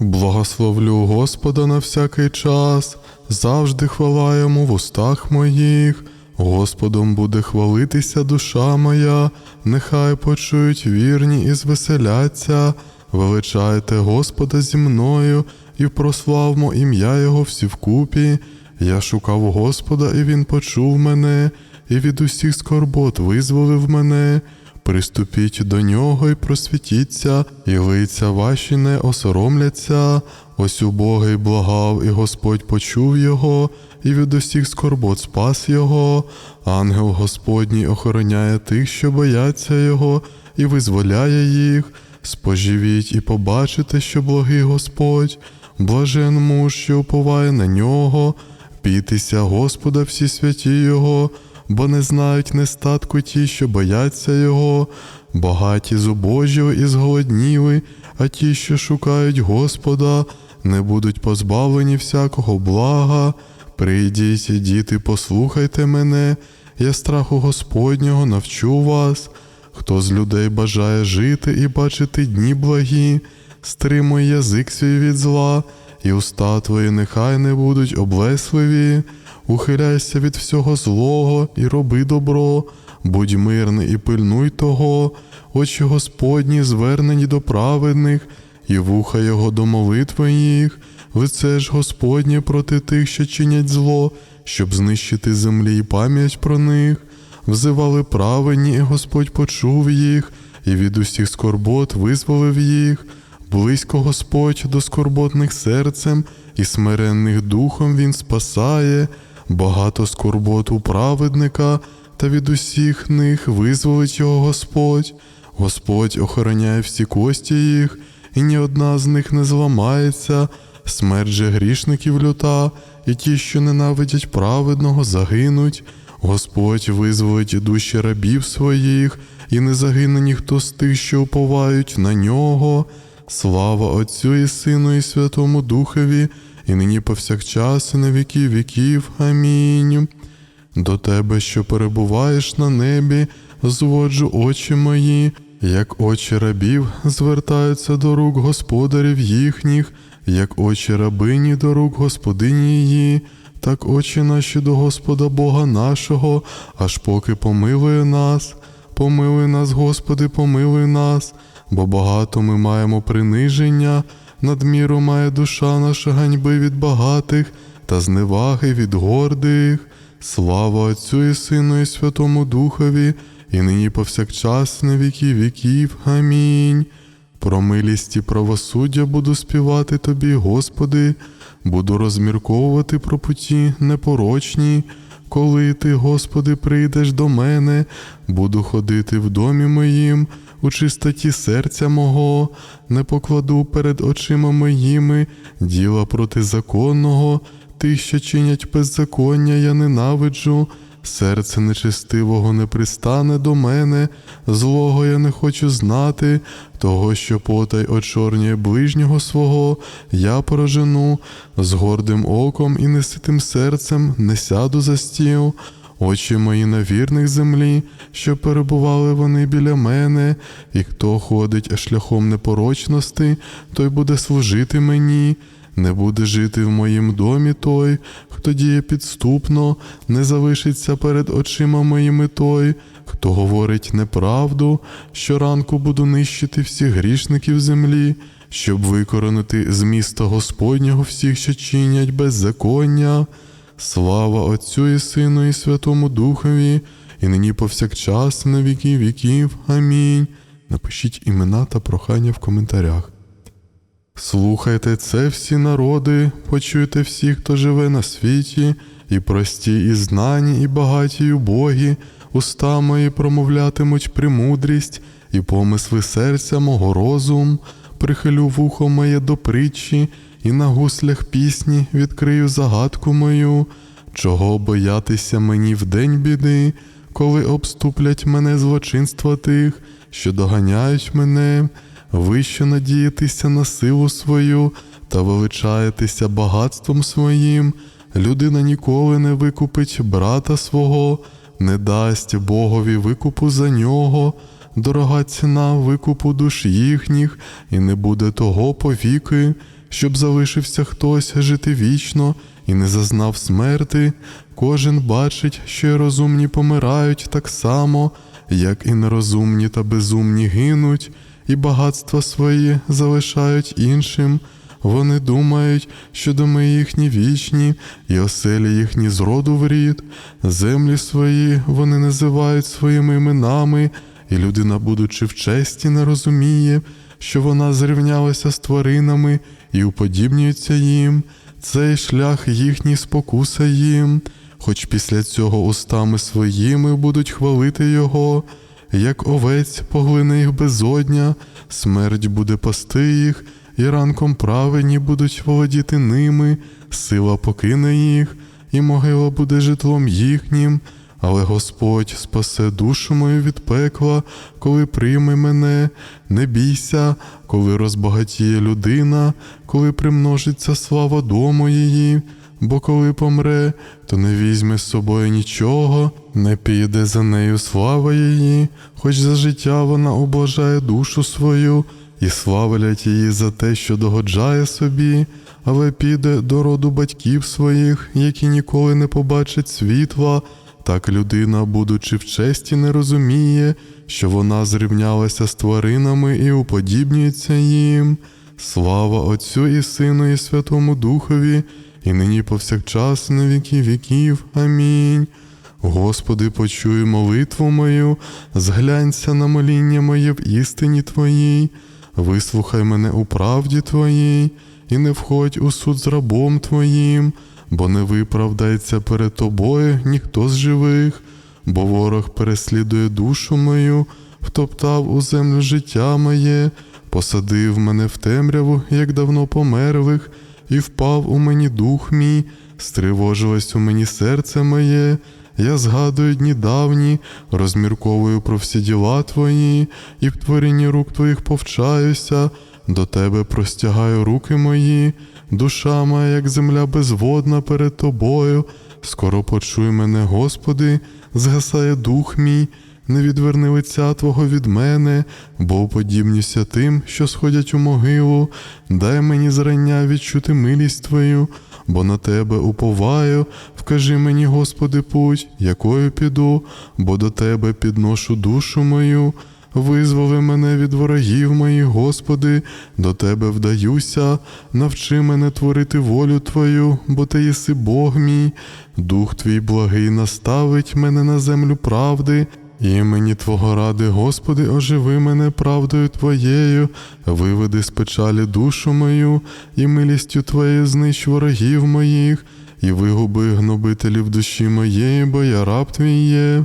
Благословлю Господа на всякий час, завжди хвала йому в устах моїх. Господом буде хвалитися душа моя, нехай почують вірні і звеселяться. Величайте Господа зі мною і прославмо ім'я Його всі вкупі. Я шукав Господа, і Він почув мене, і від усіх скорбот визволив мене. Приступіть до нього і просвітіться, і лиця ваші не осоромляться. Ось убогий благав, і Господь почув його, і від усіх скорбот спас його. Ангел Господній охороняє тих, що бояться його, і визволяє їх. Споживіть і побачите, що благий Господь, блажен муж, що уповає на нього. Бійтеся Господа всі святі Його, бо не знають нестатку ті, що бояться Його, багаті зубожі і зголодніли, а ті, що шукають Господа, не будуть позбавлені всякого блага. Прийдіть, діти, послухайте мене, я страху Господнього навчу вас. Хто з людей бажає жити і бачити дні благі, стримуй язик свій від зла, і уста твої нехай не будуть облесливі, ухиляйся від всього злого і роби добро, будь мирний і пильнуй того, очі Господні звернені до праведних, і вуха його до молитви їх, лице ж Господнє проти тих, що чинять зло, щоб знищити землі і пам'ять про них. Взивали праведні, і Господь почув їх, і від усіх скорбот визволив їх. Близько Господь до скорботних серцем, і смиренних духом Він спасає, багато скорбот у праведника, та від усіх них визволить його Господь. Господь охороняє всі кості їх, і ні одна з них не зламається, смерть же грішників люта, і ті, що ненавидять праведного, загинуть. Господь визволить душі рабів своїх, і не загине ніхто з тих, що уповають на нього. Слава Отцю і Сину, і Святому Духові, і нині повсякчас, і на віки віків. Амінь. До тебе, що перебуваєш на небі, зводжу очі мої, як очі рабів звертаються до рук господарів їхніх, як очі рабині до рук господині її, так очі наші до Господа Бога нашого, аж поки помилує нас. Помилуй нас, Господи, помилуй нас, бо багато ми маємо приниження, надміру має душа наша ганьби від багатих та зневаги від гордих. Слава Отцю і Сину, і Святому Духові, і нині повсякчас на віки віків. Амінь. Про милість і правосуддя буду співати тобі, Господи, буду розмірковувати про путі непорочні. Коли ти, Господи, прийдеш до мене, буду ходити в домі моїм, у чистоті серця мого, не покладу перед очима моїми діла протизаконного, тих, що чинять беззаконня, я ненавиджу. Серце нечестивого не пристане до мене, злого я не хочу знати, того, що потай очорнює ближнього свого, я поражену, з гордим оком і неситим серцем не сяду за стіл. Очі мої на вірних землі, що перебували вони біля мене, і хто ходить шляхом непорочності, той буде служити мені. Не буде жити в моїм домі той, хто діє підступно, не залишиться перед очима моїми той, хто говорить неправду, щоранку буду нищити всіх грішників землі, щоб викоронити з міста Господнього всіх, що чинять беззаконня. Слава Отцю і Сину, і Святому Духові, і нині повсякчас, на віки віків. Амінь. Напишіть імена та прохання в коментарях. Слухайте це всі народи, почуйте всі, хто живе на світі, і прості, і знані, і багаті, і убогі, уста мої промовлятимуть премудрість, і помисли серця мого розум, прихилю вухо моє до притчі, і на гуслях пісні відкрию загадку мою, чого боятися мені в день біди, коли обступлять мене злочинства тих, що доганяють мене. Ви що надієтеся на силу свою та величаєтеся багатством своїм, людина ніколи не викупить брата свого, не дасть Богові викупу за нього, дорога ціна викупу душ їхніх, і не буде того повіки, щоб залишився хтось жити вічно і не зазнав смерти. Кожен бачить, що й розумні помирають так само, як і нерозумні та безумні гинуть, і багатства свої залишають іншим. Вони думають, що доми їхні вічні, і оселі їхні з роду в рід, землі свої вони називають своїми іменами, і людина, будучи в честі, не розуміє, що вона зрівнялася з тваринами і уподібнюється їм. Цей шлях їхній спокуса їм, хоч після цього устами своїми будуть хвалити його, як овець поглине їх безодня, смерть буде пасти їх, і ранком праведні будуть володіти ними, сила покине їх, і могила буде житлом їхнім. Але Господь спасе душу мою від пекла, коли прийме мене, не бійся, коли розбагатіє людина, коли примножиться слава дому її, бо коли помре, то не візьме з собою нічого, не піде за нею слава її, хоч за життя вона облажає душу свою, і славлять її за те, що догоджає собі, але піде до роду батьків своїх, які ніколи не побачать світла. Так людина, будучи в честі, не розуміє, що вона зрівнялася з тваринами і уподібнюється їм. Слава Отцю і Сину, і Святому Духові, і нині повсякчас, на віки віків. Амінь. Господи, почуй молитву мою, зглянься на моління моє в істині Твоїй, вислухай мене у правді Твоїй, і не входь у суд з рабом Твоїм бо не виправдається перед тобою ніхто з живих, бо ворог переслідує душу мою, втоптав у землю життя моє, посадив мене в темряву, як давно померлих, і впав у мені дух мій, стривожилось у мені серце моє. Я згадую дні давні, розмірковую про всі діла твої, і в творінні рук твоїх повчаюся, до тебе простягаю руки мої, душа моя, як земля безводна перед тобою. Скоро почуй мене, Господи, згасає дух мій, не відверни лиця Твого від мене, бо уподібнюся тим, що сходять у могилу. Дай мені зрання відчути милість Твою, бо на Тебе уповаю. Вкажи мені, Господи, путь, якою піду, бо до Тебе підношу душу мою. Визволи мене від ворогів моїх, Господи, до Тебе вдаюся, навчи мене творити волю Твою, бо Ти єси Бог мій, Дух Твій благий наставить мене на землю правди. Імені Твого ради, Господи, оживи мене правдою Твоєю, виведи з печалі душу мою, і милістю Твоєю знищ ворогів моїх, і вигуби гнобителів душі моєї, бо я раб Твій є.